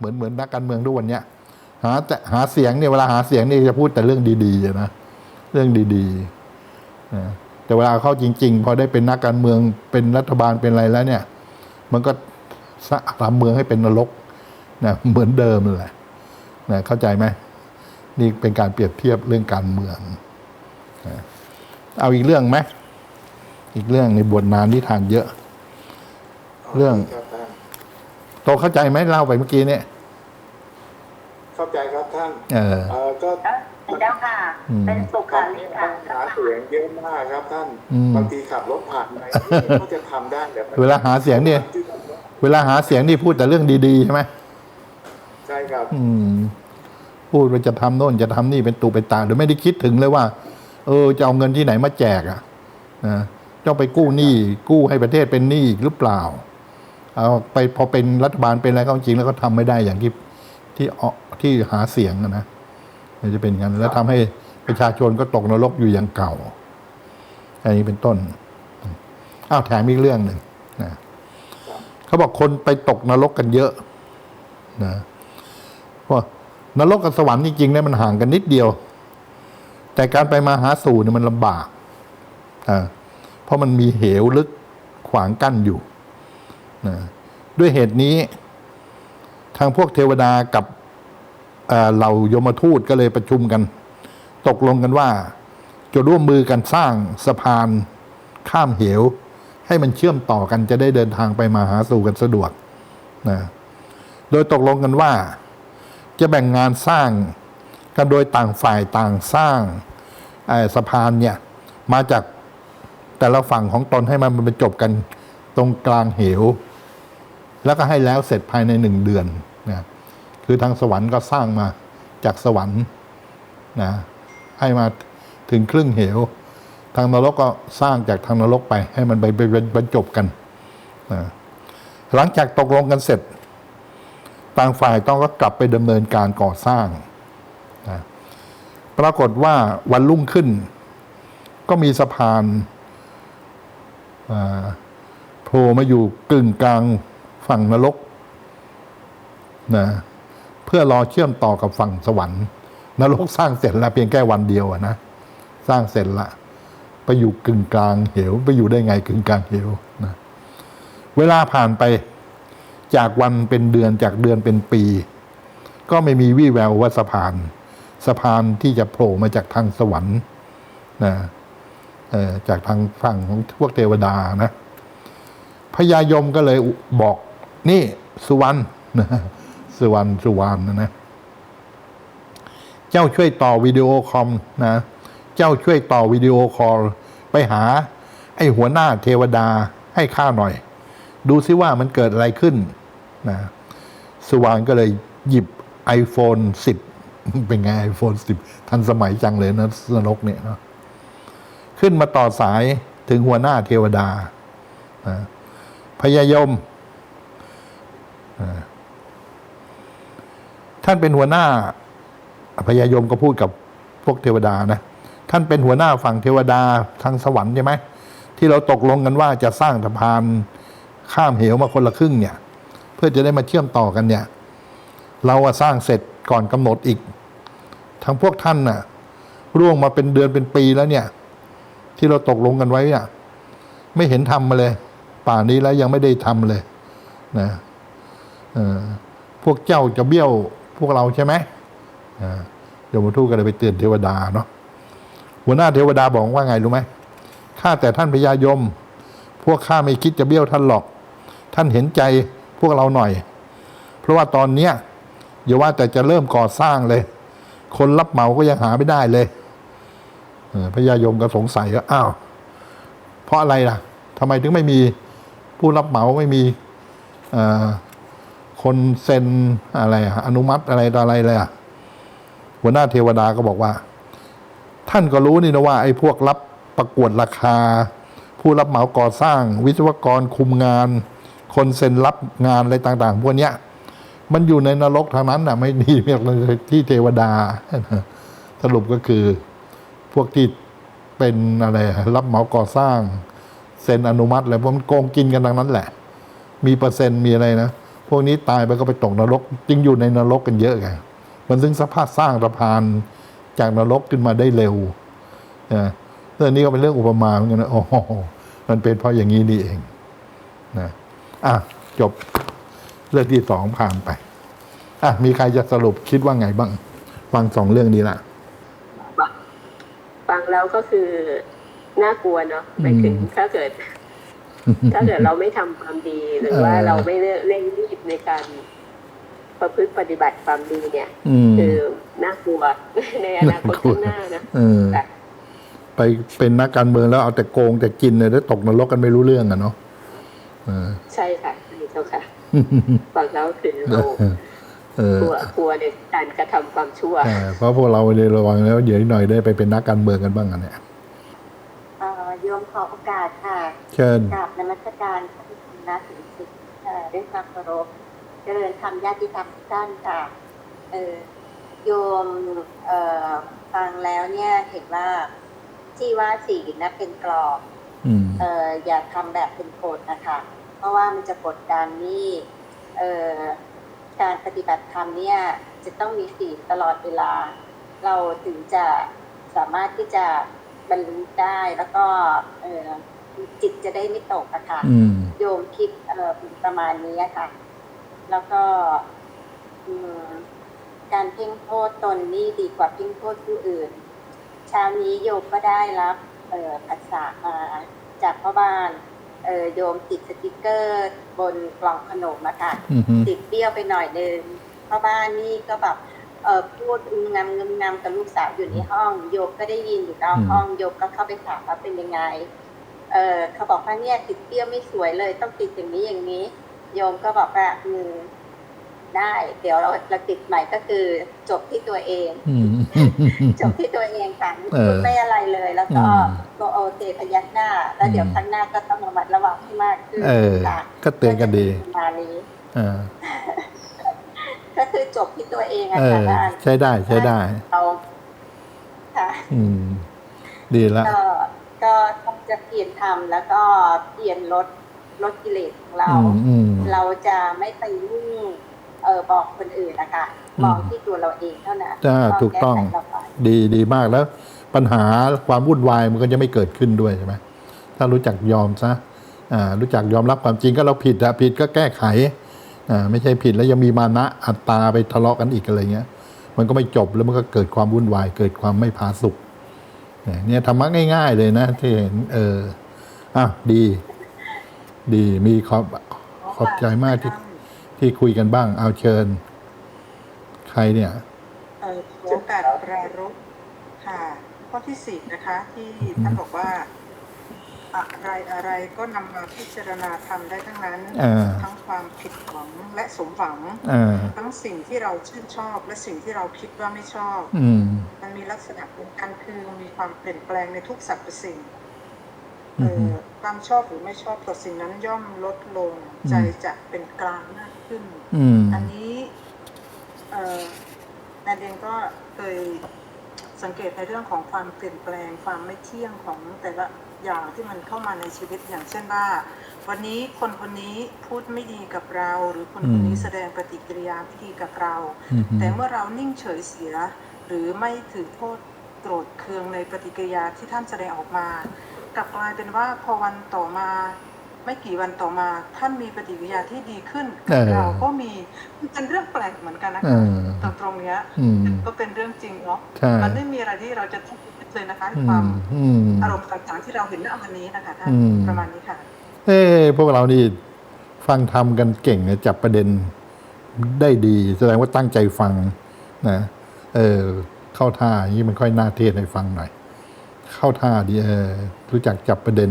หาเหมือนเหมือนนักการเมืองทุกวันเนี้ยหาแต่หาเสียงเนี่ยเวลาหาเสียงนี่จะพูดแต่เรื่องดีๆนะเรื่องดีๆนะแต่เวลาเข้าจริง ๆ พอได้เป็นนักการเมืองเป็นรัฐบาลเป็นอะไรแล้วเนี่ย มันก็สะทำเมืองให้เป็นนรกนะเหมือนเดิมนั่นแหละนะเข้าใจไหมนี่เป็นการเปรียบเทียบเรื่องการเมืองนะเอาอีกเรื่องไหมอีกเรื่องในบทนานที่ทานเยอะ เรื่อง ตเข้าใจไหมเล่าไปเมื่อกี้เนี่ย เข้าใจครับท่านเออเออก็เจ้าค่ะอืมเป็นสุขาริกาหาเสียงเยอะมากครับท่านอืมบางทีขับรถผ่านไปก็จะทำได้แต่มันเวลาหาเสียงเนี่ย เวลาหาเสียงนี่พูดแต่เรื่องดีๆใช่ไหมใช่ครับ อืม พูดว่าจะทำโน่นจะทำนี่เป็นตูเป็นตาโดยไม่ได้คิดถึงเลยว่า เออ จะเอาเงินที่ไหนมาแจกอะนะจะเอาไปกู้หนี้กู้ให้ประเทศเป็นหนี้อีกหรือเปล่า เอาไปพอเป็นรัฐบาลเป็นอะไรก็จริงแล้วก็ทำไม่ได้อย่างที่ที่ที่หาเสียงนะมันจะเป็นอย่างนั้นแล้วทำให้ประชาชนก็ตกนรกอยู่อย่างเก่า อันนี้เป็นต้นอ้าวแถมอีกเรื่องหนึ่งนะเขาบอกคนไปตกนรกกันเยอะนะว่านรกกับสวรรค์จริงๆเนี่ยมันห่างกันนิดเดียว แต่การไปมาหาสู่เนี่ยมันลำบากอ่าเพราะมันมีเหวลึกขวางกั้นอยู่ นะด้วยเหตุนี้ ทางพวกเทวดากับเหล่ายมทูตก็เลยประชุมกัน ตกลงกันว่า จะร่วมมือกันสร้างสะพานข้ามเหว ให้มันเชื่อมต่อกันจะได้เดินทางไปมาหาสู่กันสะดวกนะโดยตกลงกันว่า จะแบ่งงานสร้างกันโดยต่างฝ่ายต่างสร้างสะพานเนี่ยมาจากแต่ละฝั่งของตนให้มันบรรจบกันตรงกลางเหว แล้วก็ให้แล้วเสร็จภายในหนึ่งเดือนนะคือทางสวรรค์ก็สร้างมาจากสวรรค์นะให้มาถึงครึ่งเหว ทางนรกก็สร้างจากทางนรกไป ให้มันไปไปบรรจบกันนะหลังจากตกลงกันเสร็จ ต่างฝ่ายต้องก็กลับไปดำเนินการก่อสร้างนะปรากฏว่าวันรุ่งขึ้น ก็มีสะพานโผล่มาอยู่กึ่งกลาง ฝั่งนรกนะเพื่อรอเชื่อมต่อกับฝั่งสวรรค์นรกสร้างเสร็จแล้วเพียงแค่วันเดียวอะนะสร้างเสร็จละไปอยู่กึ่งกลางเหว ไปอยู่ได้ไงกึ่งกลางเหวนะเวลาผ่านไปจากวันเป็นเดือนจากเดือนเป็นปี ก็ไม่มีวี่แววว่าสะพาน สะพานที่จะโผล่มาจากทางสวรรค์นะจากทางฝั่งของพวกเทวดานะพญายมก็เลยบอก นี่สุวรรณนะสุวรรณสุวรรณนะนะเจ้าช่วยต่อวิดีโอคอมนะ เจ้าช่วยต่อวิดีโอคอลไปหา ไอ้หัวหน้าเทวดาให้ข้าหน่อย ดูซิว่ามันเกิดอะไรขึ้นนะสุวรรณก็เลยหยิบ iPhone 10 เป็นไง iPhone 10 ทันสมัยจังเลยนะสนกเนี่ยนะขึ้นมาต่อสายถึงหัวหน้าเทวดานะพญายม ท่านเป็นหัวหน้าพญายมก็พูดกับพวกเทวดานะ ท่านเป็นหัวหน้าฝั่งเทวดาทางสวรรค์ใช่ไหมที่เราตกลงกันว่าจะสร้างสะพานข้ามเหวมาคนละครึ่งเนี่ย เพื่อจะได้มาเชื่อมต่อกันเนี่ย เราอะสร้างเสร็จก่อนกำหนดอีกทางพวกท่านน่ะร่วงมาเป็นเดือนเป็นปีแล้วเนี่ย ที่เราตกลงกันไว้เนี่ยไม่เห็นทำมาเลย ป่านนี้แล้วยังไม่ได้ทำเลย นะ พวกเจ้าจะเบี้ยวพวกเราใช่ไหมโยมทูตก็เลยไปเตือนเทวดาเนาะหัวหน้าเทวดาบอกว่าไงรู้ไหมข้าแต่ท่านพญายม พวกข้าไม่คิดจะเบี้ยวท่านหรอก ท่านเห็นใจพวกเราหน่อย เพราะว่าตอนเนี้ยอย่าว่าแต่จะเริ่มก่อสร้างเลย คนรับเหมาก็ยังหาไม่ได้เลยพญายมก็สงสัยว่าอ้าว เพราะอะไรล่ะทำไมถึงไม่มีผู้รับเหมาไม่มีอ่อ คนเซ็นอะไรอะอนุมัติอะไรต่ออะไรเลยอะหัวหน้าเทวดาก็บอกว่า ท่านก็รู้นี่นะว่า ไอ้พวกรับประกวดราคา ผู้รับเหมาก่อสร้าง วิศวกรคุมงาน คนเซ็นรับงานอะไรต่าง ๆ พวกเนี้ย มันอยู่ในนรกทางนั้นน่ะไม่ดีที่เทวดา สรุปก็คือ พวกที่เป็นอะไร รับเหมาก่อสร้างเซ็นอนุมัติอะไรพวกมันโกงกินกันดังนั้นแหละ มีเปอร์เซ็นต์มีอะไรนะ พวกนี้ตายไปก็ไปตกนรกจึงอยู่ในนรกกันเยอะไงมันซึ่งสภาพสร้างสะพานจากนรกขึ้นมาได้เร็วนะเรื่องนี้ก็เป็นเรื่องอุปมาเหมือนกันนะโอ้โหมันเป็นเพราะอย่างนี้นี่เองนะอะจบเรื่องที่สองผ่านไปอะมีใครจะสรุปคิดว่าไงบ้างฟังสองเรื่องนี้ละฟังแล้วก็คือน่ากลัวเนาะหมายถึงอืมถ้าเกิด ถ้าเกิดเราไม่ทำความดีหรือว่าเออเราไม่เร่งรีบในการประพฤติปฏิบัติความดีเนี่ยอืมคือน่ากลัวในอนาคตข้างหน้านะเออค่ะไปเป็นนักการเมืองแล้วเอาแต่โกงแต่กินเลยแล้วตกนรกกันไม่รู้เรื่องอะเนาะเออใช่ค่ะใช่เจ้าค่ะฟังแล้วคือเราเออกลัวกลัวในการกระทำความชั่วเออเพราะพวกเราเลยระวังแล้วเดี๋ยวอีกหน่อยได้ไปเป็นนักการเมืองกันบ้างอะเนี่ยเอ่อโยมขอโอกาสค่ะเชิญกราบนมัสการพระพุทธนาถึงสิทธิ์เอ่อด้วยความเคารพเจริญธรรมญาติธรรมทุกท่านค่ะเออโยมเอ่อฟังแล้วเนี่ยเห็นว่าที่ว่าศีลนะเป็นกรอบอืมเอ่ออย่าทำแบบเป็นกฎนะคะเพราะว่ามันจะกดดันนี่เอ่อการปฏิบัติธรรมเนี่ยจะต้องมีศีลตลอดเวลา เราถึงจะสามารถที่จะ บรรลุได้แล้วก็เอ่อจิตจะได้ไม่ตกอะค่ะอืมโยมคิดเอ่อประมาณนี้อะค่ะ แล้วก็อืมการเพ่งโทษตนนี่ดีกว่าเพ่งโทษผู้อื่นเช้านี้โยมก็ได้รับเอ่อภาษามาจากพ่อบ้านเอ่อโยมติดสติกเกอร์บนกล่องขนมอะค่ะอืมฮึติดเบี้ยวไปหน่อยนึงพ่อบ้านนี่ก็แบบเออ พูดงงำงำงำกับลูกสาวอยู่ในห้อง โยมก็ได้ยินอยู่นอกห้องโยมก็เข้าไปถามว่าเป็นยังไง เออเขาบอกว่าเนี่ยติดเบี้ยวไม่สวยเลยต้องติดอย่างนี้อย่างนี้ โยมก็บอกว่าอืมได้ เดี๋ยวเราเราติดใหม่ก็คือจบที่ตัวเองอืมจบที่ตัวเองค่ะเออไม่อะไรเลย แล้วก็อืมก็โอเคพยักหน้า แล้วเดี๋ยวอืมครั้งหน้าก็ต้องระมัดระวังให้มากขึ้นเออค่ะก็เตือนกันดีประมาณนี้เออ ก็คือจบที่ตัวเองอะเอค่ะอ ท่านใช้ได้ใช้ได้ เราค่ะ อืม ดีละ ก็ก็ต้องจะเปลี่ยนทำแล้วก็เปลี่ยนลดลดกิเลสของเรา อืมอืม เราจะไม่ไปยุ่งเออบอกคนอื่นนะคะอืมมองที่ตัวเราเองเท่านั้นจ้าถูกต้อง แไขเราไปดีดีมากแล้ว ปัญหาความวุ่นวายมันก็จะไม่เกิดขึ้นด้วยใช่ไหมถ้ารู้จักยอมซะอ่ารู้จักยอมรับความจริงก็เราผิดอะผิดก็แก้ไข อ่าไม่ใช่ผิดแล้วยังมีมานะอัตตาไปทะเลาะกันอีกอะไรเงี้ย มันก็ไม่จบแล้วมันก็เกิดความวุ่นวาย เกิดความไม่ผาสุกเนี่ยธรรมะง่าย ๆ เลยนะที่เห็นเอออะดี ดีมีขอบขอบใจมากที่ที่คุยกันบ้าง เอาเชิญ ใครเนี่ยเออโอกาสปรารภค่ะข้อที่สี่นะคะ ที่ท่านบอกว่า อะไรอะไรก็นำมาพิจารณาทำได้ทั้งนั้นอ่าทั้งความผิดหวังและสมหวังอ่าทั้งสิ่งที่เราชื่นชอบ และสิ่งที่เราคิดว่าไม่ชอบ อืม มันมีลักษณะเป็นกันคือมีความเปลี่ยนแปลงในทุกสรรพสิ่งอืเอ่อฮึอความชอบหรือไม่ชอบต่อสิ่งนั้นย่อมลดลงอืม ใจจะเป็นกลางมากขึ้น อืม อันนี้เอ่อแอนเองก็เคย สังเกตในเรื่องของความเปลี่ยนแปลงความไม่เที่ยงของแต่ละอย่างที่มันเข้ามาในชีวิตอย่างเช่นว่า วันนี้คนคนนี้พูดไม่ดีกับเรา หรือคนคนนี้อืมแสดงปฏิกิริยาไม่ดีกับเราอืมแต่เมื่อเรานิ่งเฉยเสีย หรือไม่ถือโทษโกรธเคืองในปฏิกิริยาที่ท่านแสดงออกมา กลับกลายเป็นว่าพอวันต่อมา ไม่กี่วันต่อมา ท่านมีปฏิกิริยาที่ดีขึ้นเออเราก็มีมันเป็นเรื่องแปลกเหมือนกันนะเอคะอตรงตรงๆเนี้ยอืมก็เป็นเรื่องจริงเนาะใช่มันไม่มีอะไรที่เราจะทุกข์เลยนะคะอืความมอืมอารมณ์ต่างๆที่เราเห็นณวันนี้นะคะท่านอืมประมาณนี้ค่ะ เอ้พวกเรานี่ฟังทำกันเก่งนะจับประเด็นได้ดี แสดงว่าตั้งใจฟังนะ เออเข้าท่าอย่างนี้มันค่อยน่าเทศให้ฟังหน่อย เข้าท่าดีเออรู้จักจับประเด็น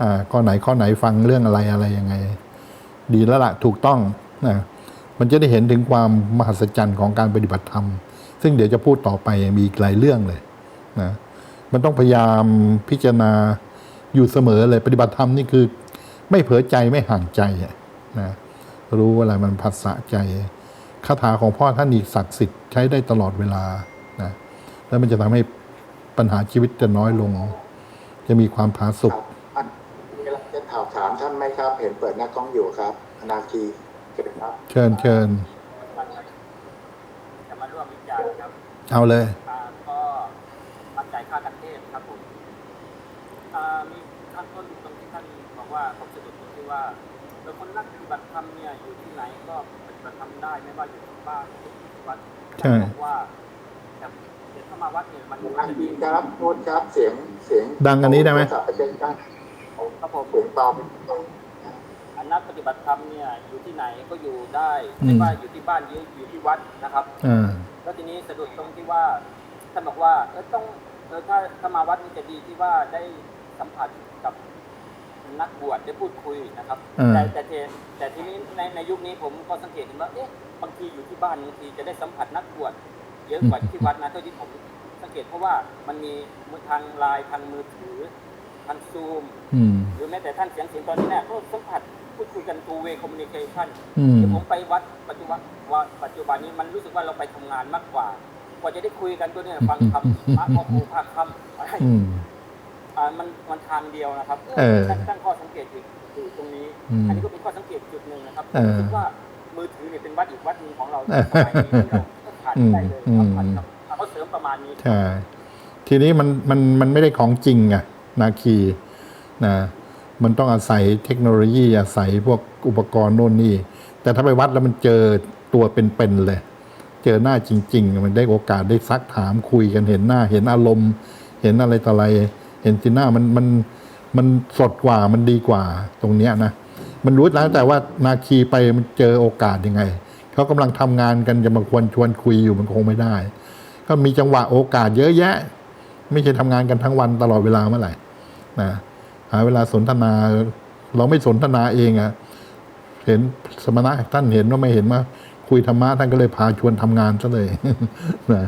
อ่าข้อไหนข้อไหนฟังเรื่องอะไรอะไรยังไง ดีแล้วละถูกต้องนะมันจะได้เห็นถึงความมหัศจรรย์ของการปฏิบัติธรรม ซึ่งเดี๋ยวจะพูดต่อไปมีอีกหลายเรื่องเลยนะมันต้องพยายามพิจารณาอยู่เสมอเลยปฏิบัติธรรมนี่คือ ไม่เผลอใจไม่ห่างใจนะรู้อะไรมันผัสสะใจคาถาของพ่อท่านอีกศักดิ์สิทธิ์ใช้ได้ตลอดเวลานะแล้วมันจะทำให้ปัญหาชีวิตจะน้อยลง จะมีความผาสุก ไรจะถามถามท่านไหมครับ เห็นเปิดหน้ากล้องอยู่ครับ อนาคีเชิญครับเชิญเชิญจะมาร่วมวิจารณ์ครับเอาเลยอ่าก็ปัจจัยค่ากันเทศครับผมอ่ามีขั้นต้นตรงที่ท่านบอกว่าผมสะดุดตรงที่ว่าเออคนนักปฏิบัติธรรมเนี่ยอยู่ที่ไหนก็ปฏิบัติธรรมได้ไม่ว่าอยู่ที่บ้านหรือที่วัดใช่ท่านบอกว่าแต่เดี๋ยวเข้ามาวัดเนี่ยมันดังจะดีมีครับโทษครับเสียงเสียงดังอันนี้ได้ไหม โทรศัพท์เป็นการครับผมเสียงเบาเป็นเบาอันนักปฏิบัติธรรมเนี่ยอยู่ที่ไหนก็อยู่ได้อืมไม่ว่าอยู่ที่บ้านหรืออยู่ที่วัดนะครับ อ่า แล้วทีนี้สะดุดตรงที่ว่าท่านบอกว่าเออต้องเออถ้าถ้ามาวัดนี่จะดีที่ว่าได้สัมผัสกับนักบวชได้พูดคุยนะครับ อ่า แต่แต่เทแต่ทีนี้ในในยุคนี้ผมก็สังเกตเห็นว่าเอ๊ะบางทีอยู่ที่บ้านบางทีจะได้สัมผัสนักบวชเยอะกว่าที่วัดนะเท่าที่ผมสังเกตเพราะว่ามันมีมือทางไลน์ทางมือถือ ทางซูมอืม หรือแม้แต่ท่านเสียงเสียงตอนนี้เนี่ยก็สัมผัสพูดคุยกัน two way communication อืม ที่ผมไปวัดปัจจุบันว่าปัจจุบันนี้มันรู้สึกว่าเราไปทำงานมากกว่า กว่าจะได้คุยกันตัวเนี่ยฟังคำพระพ่อครูพระคำอะไรอืม อ่ามันมันทางเดียวนะครับเออตั้งตั้งข้อสังเกตอยู่อยู่ตรงนี้ อืมอันนี้ก็เป็นข้อสังเกตจุดหนึ่งนะครับเออรู้สึกว่ามือถือเนี่ยเป็นวัดอีกวัดหนึ่งของเราเออสมัยนี้ที่เราก็ขาดไม่ได้เลยครับอืมผ่านครับเขาเสริมประมาณนี้ ใช่ทีนี้มันมันมันไม่ได้ของจริงอะ นาคีนะมันต้องอาศัยเทคโนโลยีอาศัยพวกอุปกรณ์โน่นนี่ แต่ถ้าไปวัดแล้วมันเจอตัวเป็นๆเลย เจอหน้าจริง ๆ มันได้โอกาสได้ซักถามคุยกันเห็นหน้าเห็นอารมณ์ เห็นอะไรต่ออะไร เห็นทีหน้ามันมันมันสดกว่ามันดีกว่าตรงเนี้ยนะมันรู้แล้วแต่ว่านาคีไปมันเจอโอกาสยังไงเขากำลังทำงานกันจะมาควรชวนคุยอยู่มันคงไม่ได้ ก็มีจังหวะโอกาสเยอะแยะ ไม่ใช่ทำงานกันทั้งวันตลอดเวลาเมื่อไหร่ นะหาเวลาสนทนา เราไม่สนทนาเองอะเห็นสมณะท่านเห็นว่าไม่เห็นว่าคุยธรรมะท่านก็เลยพาชวนทำงานซะเลยนะ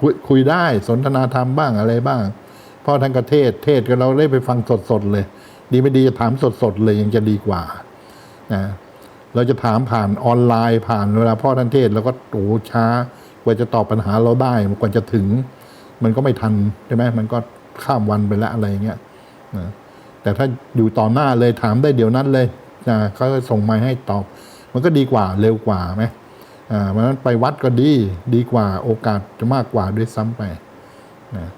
คุยคุยได้สนทนาธรรมบ้างอะไรบ้างพ่อท่านก็เทศ เทศก็เราได้ไปฟังสดๆเลย ดีไม่ดีจะถามสดๆเลยยังจะดีกว่านะเราจะถามผ่านออนไลน์ผ่านเวลาพ่อท่านเทศเราก็โอ้ช้ากว่าจะตอบปัญหาเราได้กว่าจะถึง มันก็ไม่ทันใช่ไหมมันก็ ข้ามวันไปแล้วอะไรเงี้ยนะแต่ถ้าอยู่ต่อหน้าเลยถามได้เดี๋ยวนั้นเลยนะเขาส่งมาให้ตอบ มันก็ดีกว่าเร็วกว่าไหมอ่าเพราะนั้นไปวัดก็ดีดีกว่าโอกาสจะมากกว่าด้วยซ้ำไปนะ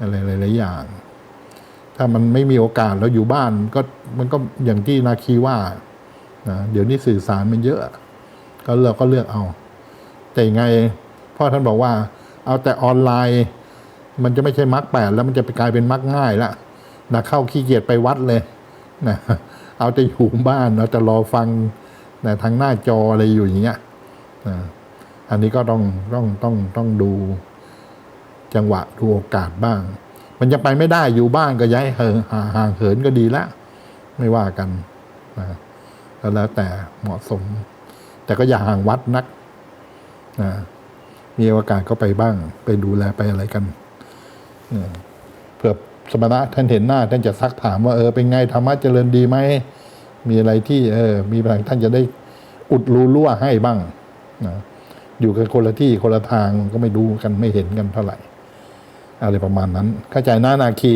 อะไรหลายๆอย่าง ถ้ามันไม่มีโอกาสเราอยู่บ้านก็มันก็อย่างที่นาคีว่านะเดี๋ยวนี้สื่อสารมันเยอะ ก็เราก็เลือกเอา แต่ยังไงพ่อท่านบอกว่า เอาแต่ออนไลน์ มันจะไม่ใช่มักแปดแล้วมันจะไปกลายเป็นมักง่ายละนะเข้าขี้เกียจไปวัดเลยนะเอาแต่อยู่บ้านเอาแต่รอฟังนะทางหน้าจออะไรอยู่อย่างเงี้ยนะอันนี้ก็ต้องต้องต้องต้องดูจังหวะดูโอกาสบ้าง มันยังไปไม่ได้อยู่บ้านก็ย้ายเหินห่างห่างเหินก็ดีละ ไม่ว่ากันนะก็แล้วแต่เหมาะสม แต่ก็อย่าห่างวัดนักนะมีโอกาสก็ไปบ้าง ไปดูแลไปอะไรกัน เออเผื่อสมณะท่านเห็นหน้า ท่านจะซักถามว่าเออเป็นไงธรรมะเจริญดีไหมมีอะไรที่เออมีพลังท่านจะได้อุดรูรั่วให้บ้างนะอยู่กันคนละที่คนละทางก็ไม่ดูกันไม่เห็นกันเท่าไหร่ อะไรประมาณนั้น เข้าใจหน้านาคี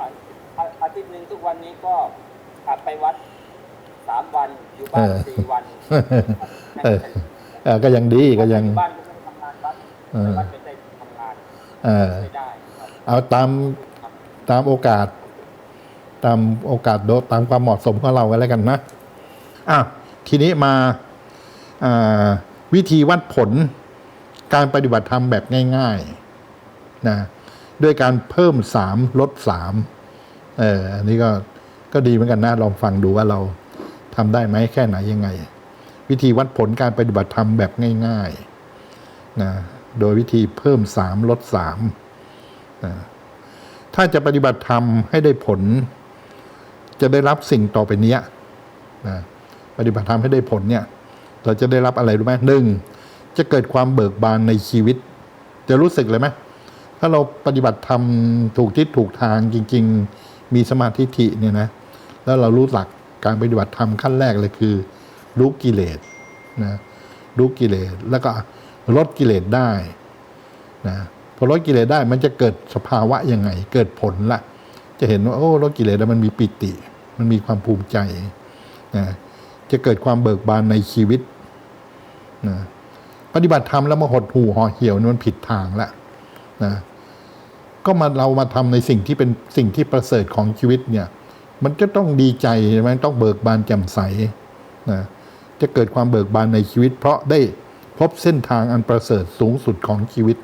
อาอาอาทิตย์หนึ่งทุกวันนี้ก็อาจไปวัดสามวันอยู่บ้านเออสี่วันเออเออก็ยังดีก็ยังบ้านก็ไม่ได้ทำงานวัด เออไม่ได้ครับเอาตามตามโอกาส ตามโอกาสโดตามความเหมาะสมของเรากันแล้วกันนะอะทีนี้มาอ่าวิธีวัดผลการปฏิบัติธรรมแบบง่ายๆนะด้วยการเพิ่มสามลดสามเอออันนี้ก็ก็ดีเหมือนกันนะลองฟังดูว่าเราทำได้ไหมแค่ไหนยังไง วิธีวัดผลการปฏิบัติธรรมแบบง่ายๆนะ โดยวิธีเพิ่มสามลดสามถ้าจะปฏิบัติธรรมให้ได้ผล จะได้รับสิ่งต่อไปเนี้ยปฏิบัติธรรมให้ได้ผลเนี่ย เราจะได้รับอะไรรู้ไหมหนึ่งจะเกิดความเบิกบานในชีวิต จะรู้สึกเลยไหมถ้าเราปฏิบัติธรรมถูกทิศถูกทางจริง ๆ มีสมาธิฐิเนี่ยนะ แล้วเรารู้หลักการปฏิบัติธรรมขั้นแรกเลยคือ รู้กิเลสนะรู้กิเลสแล้วก็ ลดกิเลสได้นะพอลดกิเลสได้มันจะเกิดสภาวะยังไง เกิดผลละจะเห็นว่าโอ้ลดกิเลสแล้วมันมีปิติ มันมีความภูมิใจนะจะเกิดความเบิกบานในชีวิตนะปฏิบัติธรรมแล้วมาหดหู่ห่อเหี่ยวนี่มันผิดทางละนะก็มาเรามาทำในสิ่งที่เป็นสิ่งที่ประเสริฐของชีวิตเนี่ย มันจะต้องดีใจใช่ไหมต้องเบิกบานแจ่มใสนะจะเกิดความเบิกบานในชีวิต เพราะได้ พบเส้นทางอันประเสริฐสูงสุดของชีวิต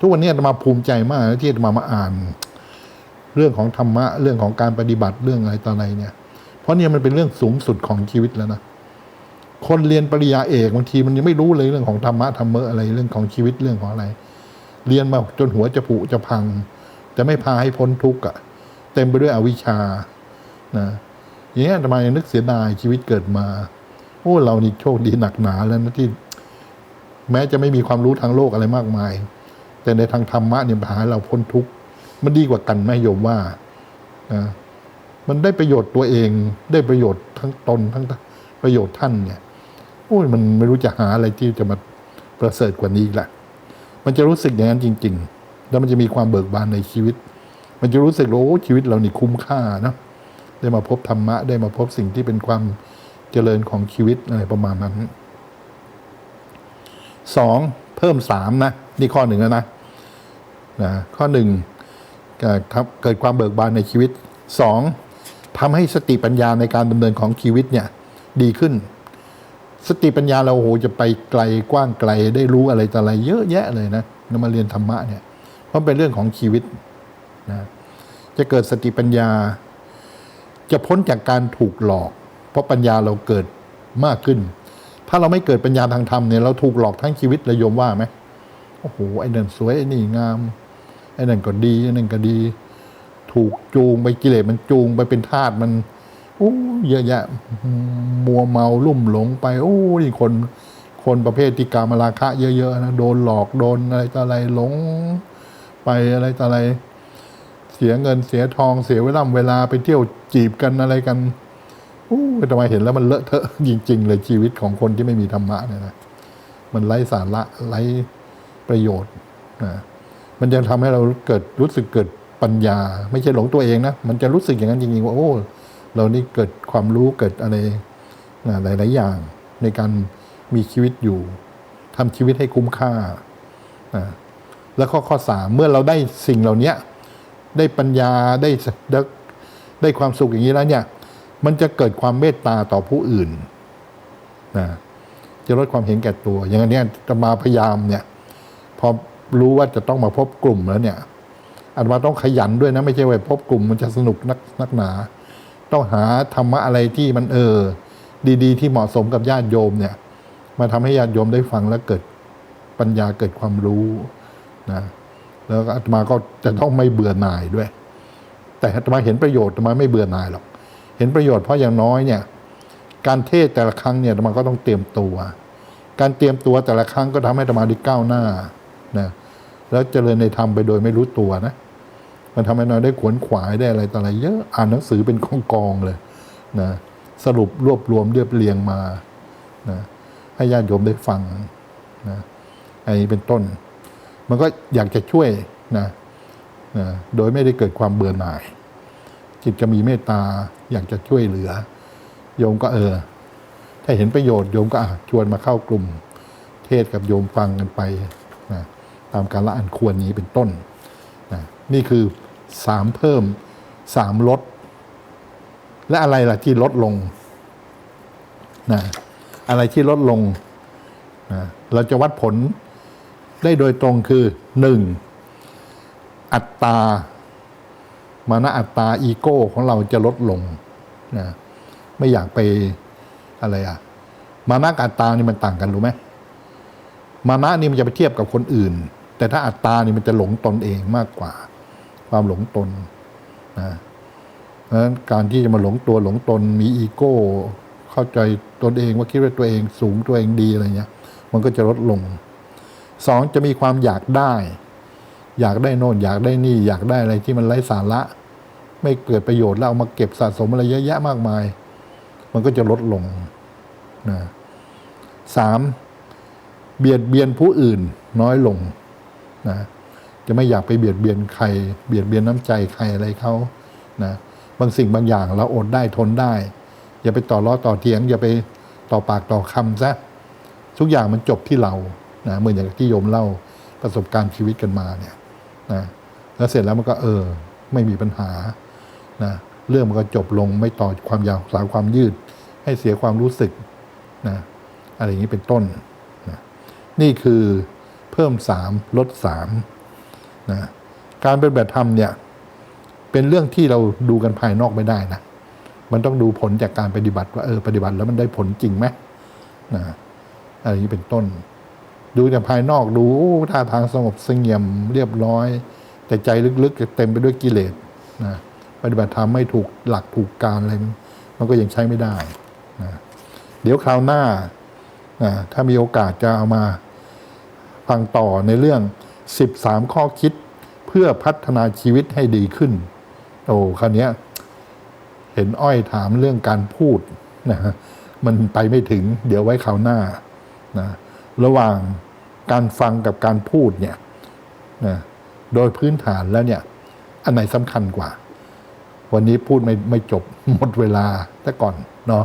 ทุกวันนี้อาตมาภูมิใจมากที่อาตมามาอ่าน เรื่องของธรรมะเรื่องของการปฏิบัติเรื่องอะไรต่ออะไรเนี่ย เพราะเนี่ยมันเป็นเรื่องสูงสุดของชีวิตแล้วนะคนเรียนปริญญาเอกบางทีมันยังไม่รู้เลยเรื่องของธรรมะธรรมะอะไรเรื่องของชีวิตเรื่องของอะไร เรียนมาจนหัวจะผุจะพัง จะไม่พาให้พ้นทุกข์อะเต็มไปด้วยอวิชชานะอย่างนี้ยอาตมนึกเสียดายชีวิตเกิดมา โอ้เรานี่โชคดีหนักหนาแล้วนะที่ แม้จะไม่มีความรู้ทางโลกอะไรมากมาย แต่ในทางธรรมะเนี่ยพาให้เราพ้นทุกข์มันดีกว่ากันแม่โยมว่านะมันได้ประโยชน์ตัวเองได้ประโยชน์ทั้งตนทั้งประโยชน์ท่านเนี่ยโอ้ยมันไม่รู้จะหาอะไรที่จะมาประเสริฐกว่านี้ละมันจะรู้สึกอย่างนั้นจริง ๆ แล้วมันจะมีความเบิกบานในชีวิต มันจะรู้สึกว่าโอ้ชีวิตเรานี่คุ้มค่านะได้มาพบธรรมะได้มาพบสิ่งที่เป็นความเจริญของชีวิตอะไรประมาณนั้น สองเพิ่มสามนะ นี่ข้อหนึ่งแล้วนะนะข้อหนึ่งเกิดความเบิกบานในชีวิตสองทำให้สติปัญญาในการดำเนินของชีวิตเนี่ยดีขึ้น สติปัญญาเราโอ้โหจะไปไกลกว้างไกลได้รู้อะไรต่ออะไร เยอะแยะเลยนะเรามาเรียนธรรมะเนี่ยเพราะเป็นเรื่องของชีวิตนะจะเกิดสติปัญญา จะพ้นจากการถูกหลอก เพราะปัญญาเราเกิดมากขึ้น ถ้าเราไม่เกิดปัญญาทางธรรมเนี่ยเราถูกหลอกทั้งชีวิตเลยโยมว่าไหมโอ้โหไอ้นั่นสวยไอ้นี่งามไอ้นั่นก็ดีไอ้นั่นก็ดี ถูกจูงไปกิเลสมันจูงไปเป็นทาสมันโอ้เยอะแยะมัวเมาลุ่มหลงไป โอ้ยคน คนประเภทที่กามราคะ เยอะๆนะโดนหลอกโดนอะไรต่ออะไรหลง ไปอะไรต่ออะไร เสียเงินเสียทองเสียเวลาเวลาไปเที่ยวจีบกันอะไรกัน ทำไมเห็นแล้วมันเลอะเทอะจริง ๆ เลยชีวิตของคนที่ไม่มีธรรมะเนี่ยนะมันไร้สาระไร้ประโยชน์นะมันจะทำให้เราเกิดรู้สึกเกิดปัญญา ไม่ใช่หลงตัวเองนะมันจะรู้สึกอย่างนั้นจริงๆว่าโอ้เรานี่เกิดความรู้เกิดอะไรนะหลาย ๆ อย่างในการมีชีวิตอยู่ทำชีวิตให้คุ้มค่านะแล้วข้อข้อสามเมื่อเราได้สิ่งเหล่านี้ได้ปัญญาได้ได้ความสุขอย่างนี้แล้วเนี่ย มันจะเกิดความเมตตาต่อผู้อื่นนะจะลดความเห็นแก่ตัว อย่างนี้จะมาพยายามเนี่ย พอรู้ว่าจะต้องมาพบกลุ่มแล้วเนี่ยอาตมาต้องขยันด้วยนะ ไม่ใช่ว่าพบกลุ่มมันจะสนุกนักนักหนา ต้องหาธรรมะอะไรที่มันเออ ดี ๆ ที่เหมาะสมกับญาติโยมเนี่ย มาทำให้ญาติโยมได้ฟังแล้วเกิดปัญญาเกิดความรู้นะแล้วอาตมาก็จะต้องไม่เบื่อหน่ายด้วย แต่อาตมาเห็นประโยชน์อาตมาไม่เบื่อหน่ายหรอก เห็นประโยชน์เพราะอย่างน้อยเนี่ยการเทศแต่ละครั้งเนี่ยอาตมาก็ต้องเตรียมตัว การเตรียมตัวแต่ละครั้งก็ทำให้อาตมาได้ก้าวหน้านะแล้วเจริญในธรรมไปโดยไม่รู้ตัวนะ มันทำให้เราได้ขวนขวายได้อะไรต่ออะไรเยอะอ่านหนังสือเป็นกองกองเลยนะสรุปรวบรวมเรียบเรียงมานะให้ญาติโยมได้ฟังนะอันนี้เป็นต้น มันก็อยากจะช่วยนะนะโดยไม่ได้เกิดความเบื่อหน่าย จิตจะมีเมตตา อยากจะช่วยเหลือ โยมก็เออ ถ้าเห็นประโยชน์โยมก็ชวนมาเข้ากลุ่ม เทศกับโยมฟังกันไปนะตามการละอันควรนี้เป็นต้นนะนี่คือสามเพิ่มสามลด และอะไรล่ะที่ลดลงนะอะไรที่ลดลงนะเราจะวัดผลได้โดยตรงคือหนึ่งอัตตา มานะอัตตาอีโก้ของเราจะลดลงนะไม่อยากไปอะไรอะมานะกับอัตตานี่มันต่างกันรู้ไหมมานะนี่มันจะไปเทียบกับคนอื่น แต่ถ้าอัตตานี่มันจะหลงตนเองมากกว่า ความหลงตนนะเพราะฉะนั้นการที่จะมาหลงตัวหลงตนมีอีโก้ เข้าใจตนเองว่าคิดว่าตัวเองสูงตัวเองดีอะไรเงี้ย มันก็จะลดลงสองจะมีความอยากได้ อยากได้โน่นอยากได้นี่อยากได้อะไรที่มันไร้สาระ ไม่เกิดประโยชน์แล้วเอามาเก็บสะสมอะไรเยอะแยะมากมาย มันก็จะลดลงนะสามเบียดเบียนผู้อื่นน้อยลงนะจะไม่อยากไปเบียดเบียนใคร เบียดเบียนน้ำใจใครอะไรเขานะบางสิ่งบางอย่างเราอดได้ทนได้ อย่าไปต่อล้อต่อเถียง อย่าไปต่อปากต่อคำซะทุกอย่างมันจบที่เรานะเหมือนอย่างที่โยมเล่าประสบการณ์ชีวิตกันมาเนี่ย นะแล้วเสร็จแล้วมันก็เออ ไม่มีปัญหานะเรื่องมันก็จบลงไม่ต่อความยาวสาวความยืด ให้เสียความรู้สึกนะอะไรอย่างนี้เป็นต้นนะนี่คือเพิ่มสามลดสามนะการเป็นแบบธรรมเนี่ย เป็นเรื่องที่เราดูกันภายนอกไม่ได้นะมันต้องดูผลจากการปฏิบัติว่าเออปฏิบัติแล้วมันได้ผลจริงไหมนะอะไรอย่างนี้เป็นต้น ดูจากภายนอกดูท่าทางสงบเสงี่ยมเรียบร้อย แต่ใจลึกๆเต็มไปด้วยกิเลสนะปฏิบัติธรรมไม่ถูกหลักถูกการอะไรมันก็ยังใช้ไม่ได้นะเดี๋ยวคราวหน้านะถ้ามีโอกาสจะเอามาฟังต่อในเรื่อง 13 ข้อคิดเพื่อพัฒนาชีวิตให้ดีขึ้น โอ้คราวนี้เห็นอ้อยถามเรื่องการพูดนะฮะมันไปไม่ถึง เดี๋ยวไว้คราวหน้านะระหว่าง การฟังกับการพูดเนี่ยนะโดยพื้นฐานแล้วเนี่ย อันไหนสำคัญกว่า วันนี้พูดไม่ไม่จบหมดเวลาแต่ก่อนเนาะ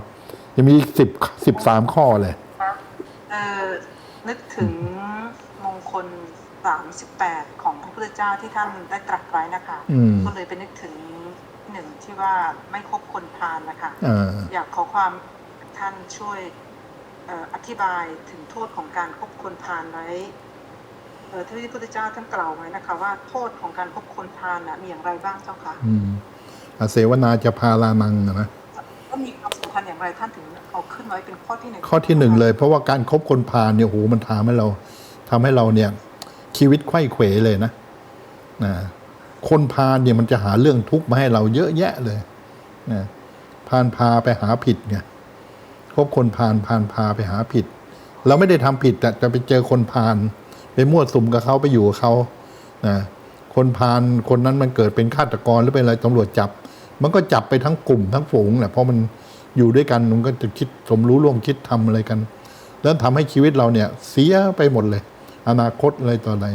ยังมีอีกสิบสิบสามข้อเลยเออนึกถึงมงคลสามสิบแปดของพระพุทธเจ้าที่ท่านได้ตรัสไว้นะคะ อืม ก็เลยไปนึกถึงหนึ่งที่ว่าไม่คบคนพาลนะคะ เออ อยากขอความท่านช่วยเอ่ออธิบายถึงโทษของการคบคนพาลไว้เอ่อที่พระพุทธเจ้าท่านกล่าวไว้นะคะว่าโทษของการคบคนพาลน่ะมีอย่างไรบ้างเจ้าคะอืมอาเสวนาจะพาลานังอะนะก็มีความสำคัญอย่างไรท่านถึงเอาขึ้นไว้เป็นข้อที่หนึ่งข้อที่หนึ่งเลย เพราะว่าการครบคนพาลเนี่ยโหมันทำให้เราทำให้เราเนี่ย ชีวิตไขว้เขวเลยนะนะคนพาลเนี่ยมันจะหาเรื่องทุกข์มาให้เราเยอะแยะเลยนะพานพาไปหาผิดไงค บคนพาลพานพาไปหาผิด เราไม่ได้ทำผิดแต่จะไปเจอคนพาลไปมั่วสุมกับเขาไปอยู่กับเขานะคนพาลคนนั้นมันเกิดเป็นฆาตกรหรือเป็นอะไรตำรวจจับ มันก็จับไปทั้งกลุ่มทั้งฝูงแหละเพราะมันอยู่ด้วยกันมันก็จะคิดสมรู้ร่วมคิดทำอะไรกัน แล้วทำให้ชีวิตเราเนี่ย เสียไปหมดเลย อนาคตอะไรต่ออะไร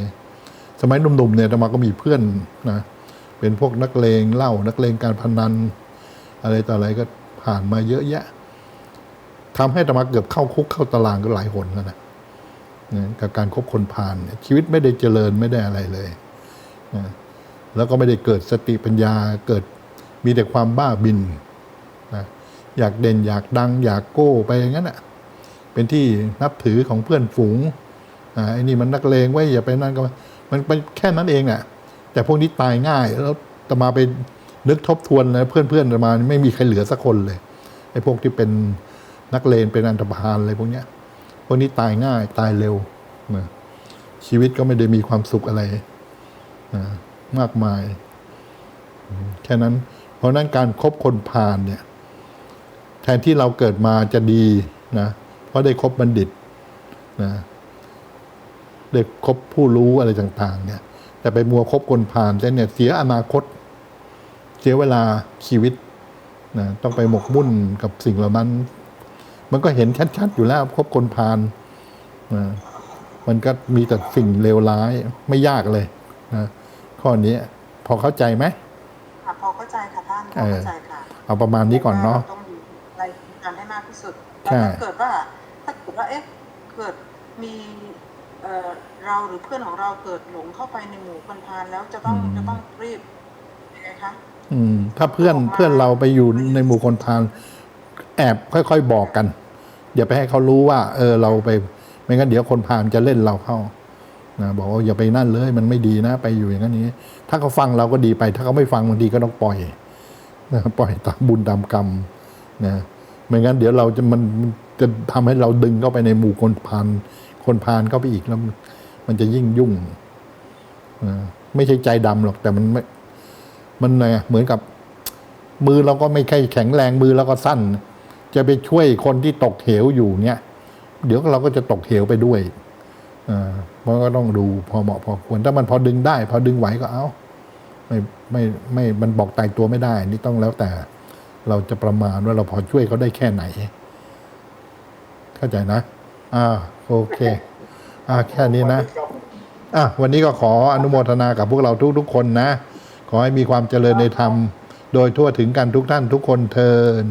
สมัยหนุ่มๆเนี่ยอาตมาก็มีเพื่อนนะเป็นพวกนักเลงเหล้านักเลงการพนัน อะไรต่ออะไรก็ผ่านมาเยอะแยะ ทำให้ตมาเกือบเข้าคุกเข้าตารางก็หลายหนแล้วนะกับการคบคนผ่านชีวิตไม่ได้เจริญไม่ได้อะไรเลยแล้วก็ไม่ได้เกิดสติปัญญาเกิดมีแต่ความบ้าบินนะอยากเด่นอยากดัง อยากโก้ไปอย่างนั้นอะเป็นที่นับถือของเพื่อนฝูงอ่าไอ้นี่มันนักเลงไว้อย่าไปนั่นก็มันเป็นแค่นั้นเองอะ แต่พวกนี้ตายง่าย แล้วตมาไปนึกทบทวนแล้วเพื่อนเพื่อนๆตมาไม่มีใครเหลือสักคนเลยไอ้พวกที่เป็น นักเลงเป็นอันตรพานอะไรพวกเนี้ยพวกนี้ตายง่ายตายเร็วนะชีวิตก็ไม่ได้มีความสุขอะไรนะมากมาย แค่นั้น เพราะนั้นการครบคนพาลเนี่ย แทนที่เราเกิดมาจะดีนะเพราะได้คบบัณฑิตนะได้คบผู้รู้อะไรต่าง ๆ เนี่ย แต่ไปมัวคบคนผ่านแต่เนี่ย เสียอนาคต เสียเวลาชีวิตนะต้องไปหมกมุ่นกับสิ่งเหล่านั้น มันก็เห็นชัดๆอยู่แล้วคบคนผ่านนะมันก็มีแต่สิ่งเลวร้ายไม่ยากเลยนะข้อนี้พอเข้าใจไหมค่ะพอเข้าใจค่ะท่านพอเข้าใจค่ะเอาประมาณนี้ก่อนเนาะต้องอยู่ในการให้มากที่สุดใช่แล้วถ้าเกิดว่าถ้าเกิดว่าเอ๊ะเกิดมีเอ่อเราหรือเพื่อนของเราเกิดหลงเข้าไปในหมู่คนพาลแล้วจะต้องจะต้องรีบยังไงคะอืม ถ้าเพื่อนเพื่อนเราไปอยู่ในหมู่คนพาลแอบค่อย ๆ บอกกัน อย่าไปให้เขารู้ว่า เออเราไป ไม่งั้นเดี๋ยวคนพาลจะเล่นเราเข้านะบอกว่าอย่าไปนั่นเลย มันไม่ดีนะ ไปอยู่อย่างนี้ ถ้าเขาฟังเราก็ดีไป ถ้าเขาไม่ฟังบางทีก็ต้องปล่อยนะปล่อยตามบุญตามกรรมนะไม่งั้นเดี๋ยวเราจะมันจะทำให้เราดึงเข้าไปในหมู่คนพาลคนพาลเข้าไปอีกแล้วมันจะยิ่งยุ่งนะไม่ใช่ใจดำหรอกแต่มันไม่มันไงเหมือนกับ มือเราก็ไม่ใช่แข็งแรงมือเราก็สั้น จะไปช่วยคนที่ตกเหวอยู่เนี่ย เดี๋ยวเราก็จะตกเหวไปด้วยอ่ามันก็ต้องดูพอเหมาะพอควรถ้ามันพอดึงได้ พอดึงไหวก็เอาไม่ไม่ไม่มันบอกตายตัวไม่ได้ นี่ต้องแล้วแต่ เราจะประมาณว่าเราพอช่วยเขาได้แค่ไหน เข้าใจนะ อ่าโอเค อ่าแค่นี้นะอะวันนี้ก็ขออนุโมทนากับพวกเราทุก ๆ คนนะ ขอให้มีความเจริญในธรรม โดยทั่วถึงกันทุกท่านทุกคนเทิน